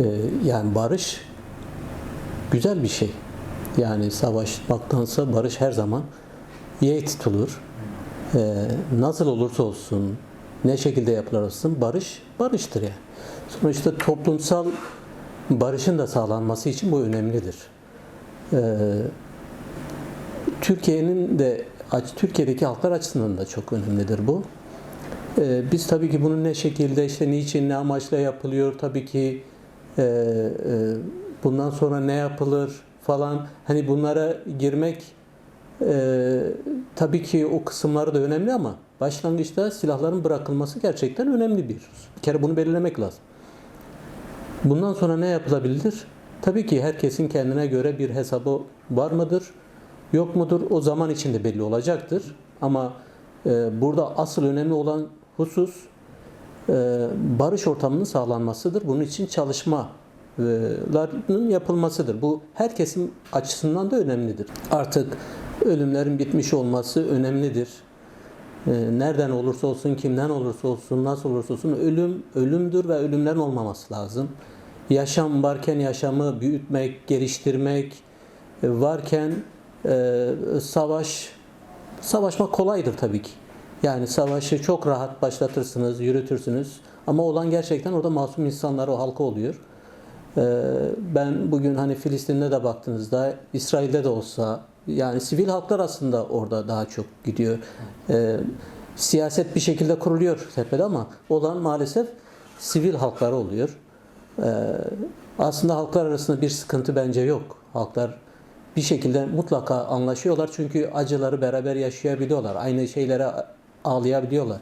Ee, yani barış güzel bir şey. Yani savaşmaktansa barış her zaman yeğ tutulur. Ee, nasıl olursa olsun, ne şekilde yapılır olsun barış barıştır yani. Sonuçta toplumsal barışın da sağlanması için bu önemlidir. Ee, Türkiye'nin de Türkiye'deki halklar açısından da çok önemlidir bu. Biz tabii ki bunun ne şekilde, işte niçin, ne amaçla yapılıyor tabii ki e, e, bundan sonra ne yapılır falan hani bunlara girmek e, tabii ki o kısımları da önemli ama başlangıçta silahların bırakılması gerçekten önemli bir. Bir kere bunu belirlemek lazım. Bundan sonra ne yapılabilir? Tabii ki herkesin kendine göre bir hesabı var mıdır? Yok mudur? O zaman içinde belli olacaktır. Ama e, burada asıl önemli olan husus barış ortamının sağlanmasıdır. Bunun için çalışmaların yapılmasıdır. Bu herkesin açısından da önemlidir. Artık ölümlerin bitmiş olması önemlidir. E, nereden olursa olsun, kimden olursa olsun, nasıl olursa olsun ölüm ölümdür ve ölümlerin olmaması lazım. Yaşam varken yaşamı büyütmek, geliştirmek e, varken e, savaş savaşmak kolaydır tabii ki. Yani savaşı çok rahat başlatırsınız, yürütürsünüz. Ama olan gerçekten orada masum insanlar, o halka oluyor. Ee, ben bugün hani Filistin'de de baktığınızda, İsrail'de de olsa, yani sivil halklar aslında orada daha çok gidiyor. Ee, siyaset bir şekilde kuruluyor tepede ama olan maalesef sivil halklar oluyor. Ee, aslında halklar arasında bir sıkıntı bence yok. Halklar bir şekilde mutlaka anlaşıyorlar çünkü acıları beraber yaşayabiliyorlar. Aynı şeylere ağlayabiliyorlar.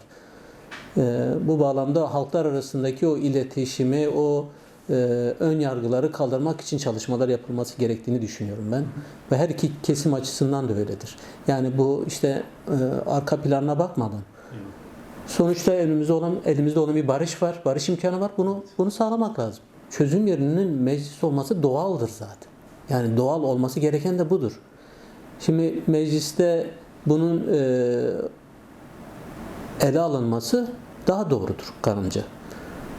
Ee, bu bağlamda halklar arasındaki o iletişimi, o e, ön yargıları kaldırmak için çalışmalar yapılması gerektiğini düşünüyorum ben. Ve her iki kesim açısından da öyledir. Yani bu işte e, arka planına bakmadan. Sonuçta elimizde olan elimizde olan bir barış var, barış imkanı var. Bunu bunu sağlamak lazım. Çözüm yerinin meclis olması doğaldır zaten. Yani doğal olması gereken de budur. Şimdi mecliste bunun e, ele alınması daha doğrudur kanımca.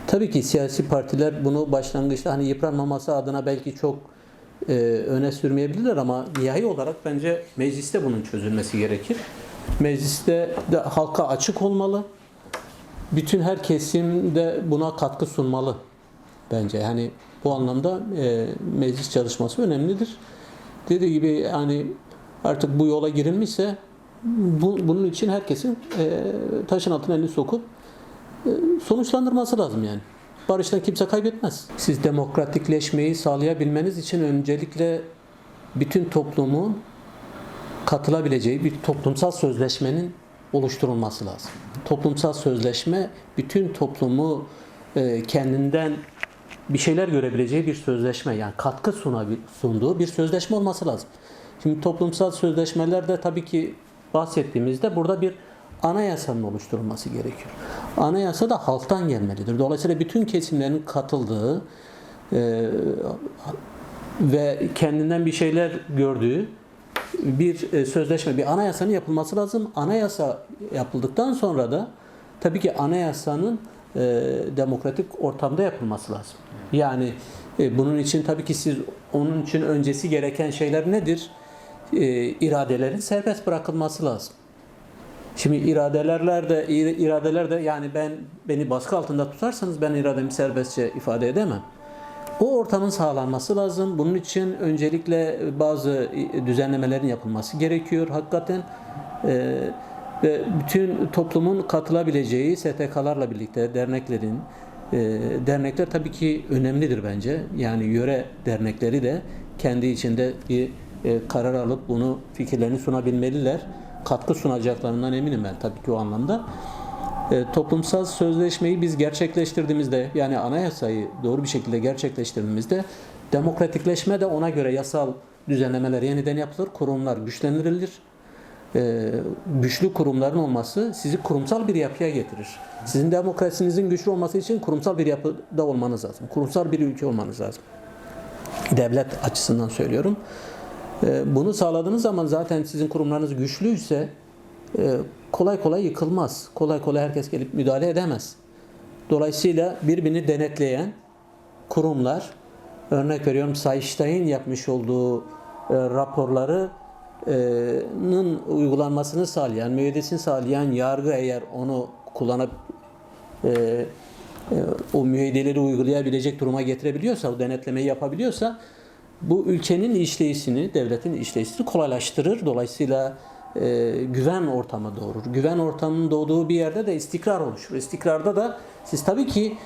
Tabii ki siyasi partiler bunu başlangıçta hani yıpranmaması adına belki çok e, öne sürmeyebilirler ama nihai olarak bence mecliste bunun çözülmesi gerekir. Mecliste de halka açık olmalı. Bütün her kesim de buna katkı sunmalı bence. Yani bu anlamda e, meclis çalışması önemlidir. Dediği gibi yani artık bu yola girilmişse bu, bunun için herkesin e, taşın altına elini sokup e, sonuçlandırması lazım yani. Barıştan kimse kaybetmez. Siz demokratikleşmeyi sağlayabilmeniz için öncelikle bütün toplumun katılabileceği bir toplumsal sözleşmenin oluşturulması lazım. Toplumsal sözleşme bütün toplumu e, kendinden bir şeyler görebileceği bir sözleşme yani katkı sunabil, sunduğu bir sözleşme olması lazım. Şimdi toplumsal sözleşmelerde tabii ki bahsettiğimizde burada bir anayasanın oluşturulması gerekiyor. Anayasa da halktan gelmelidir. Dolayısıyla bütün kesimlerin katıldığı e, ve kendinden bir şeyler gördüğü bir e, sözleşme, bir anayasanın yapılması lazım. Anayasa yapıldıktan sonra da tabii ki anayasanın e, demokratik ortamda yapılması lazım. Yani e, bunun için tabii ki siz onun için öncesi gereken şeyler nedir? E, iradelerin serbest bırakılması lazım. Şimdi iradelerler de iradeler de yani ben beni baskı altında tutarsanız ben irademi serbestçe ifade edemem. O ortamın sağlanması lazım. Bunun için öncelikle bazı düzenlemelerin yapılması gerekiyor hakikaten. Ee, ve bütün toplumun katılabileceği STK'larla birlikte derneklerin, e, dernekler tabii ki önemlidir bence. Yani yöre dernekleri de kendi içinde bir e, karar alıp bunu fikirlerini sunabilmeliler. Katkı sunacaklarından eminim ben tabii ki o anlamda. E, toplumsal sözleşmeyi biz gerçekleştirdiğimizde yani anayasayı doğru bir şekilde gerçekleştirdiğimizde demokratikleşme de ona göre yasal düzenlemeler yeniden yapılır, kurumlar güçlendirilir. E, güçlü kurumların olması sizi kurumsal bir yapıya getirir. Sizin demokrasinizin güçlü olması için kurumsal bir yapıda olmanız lazım. Kurumsal bir ülke olmanız lazım. Devlet açısından söylüyorum. E, bunu sağladığınız zaman zaten sizin kurumlarınız güçlüyse e, kolay kolay yıkılmaz. Kolay kolay herkes gelip müdahale edemez. Dolayısıyla birbirini denetleyen kurumlar örnek veriyorum Sayıştay'ın yapmış olduğu e, raporları nın uygulanmasını sağlayan, müeyyidesini sağlayan yargı eğer onu kullanıp o müeyyideleri uygulayabilecek duruma getirebiliyorsa, o denetlemeyi yapabiliyorsa bu ülkenin işleyişini, devletin işleyişini kolaylaştırır. Dolayısıyla e, güven ortamı doğurur. Güven ortamının doğduğu bir yerde de istikrar oluşur. İstikrarda da siz tabii ki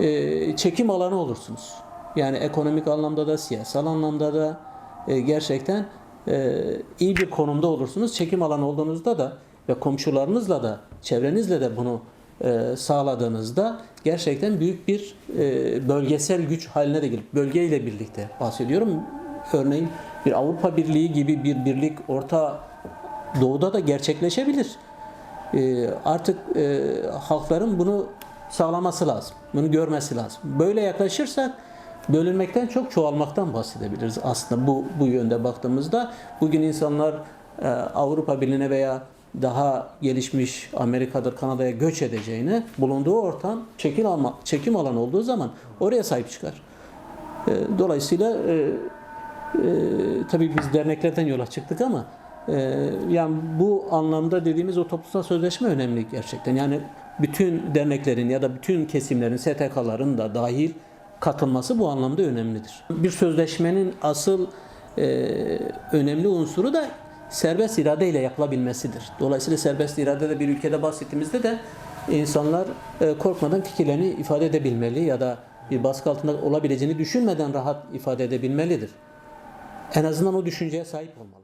e, çekim alanı olursunuz. Yani ekonomik anlamda da, siyasal anlamda da e, gerçekten e, iyi bir konumda olursunuz. Çekim alanı olduğunuzda da ve komşularınızla da, çevrenizle de bunu sağladığınızda gerçekten büyük bir e, bölgesel güç haline de gelip bölgeyle birlikte bahsediyorum. Örneğin bir Avrupa Birliği gibi bir birlik Orta Doğu'da da gerçekleşebilir. E, artık e, halkların bunu sağlaması lazım. Bunu görmesi lazım. Böyle yaklaşırsak bölünmekten çok çoğalmaktan bahsedebiliriz aslında bu bu yönde baktığımızda. Bugün insanlar e, Avrupa Birliği'ne veya daha gelişmiş Amerika'dır, Kanada'ya göç edeceğine bulunduğu ortam çekim alma, çekim alanı olduğu zaman oraya sahip çıkar. E, dolayısıyla e, e, tabii biz derneklerden yola çıktık ama e, yani bu anlamda dediğimiz o toplumsal sözleşme önemli gerçekten. Yani bütün derneklerin ya da bütün kesimlerin, STK'ların da dahil katılması bu anlamda önemlidir. Bir sözleşmenin asıl e, önemli unsuru da serbest irade ile yapılabilmesidir. Dolayısıyla serbest irade de bir ülkede bahsettiğimizde de insanlar e, korkmadan fikirlerini ifade edebilmeli ya da bir baskı altında olabileceğini düşünmeden rahat ifade edebilmelidir. En azından o düşünceye sahip olmalı.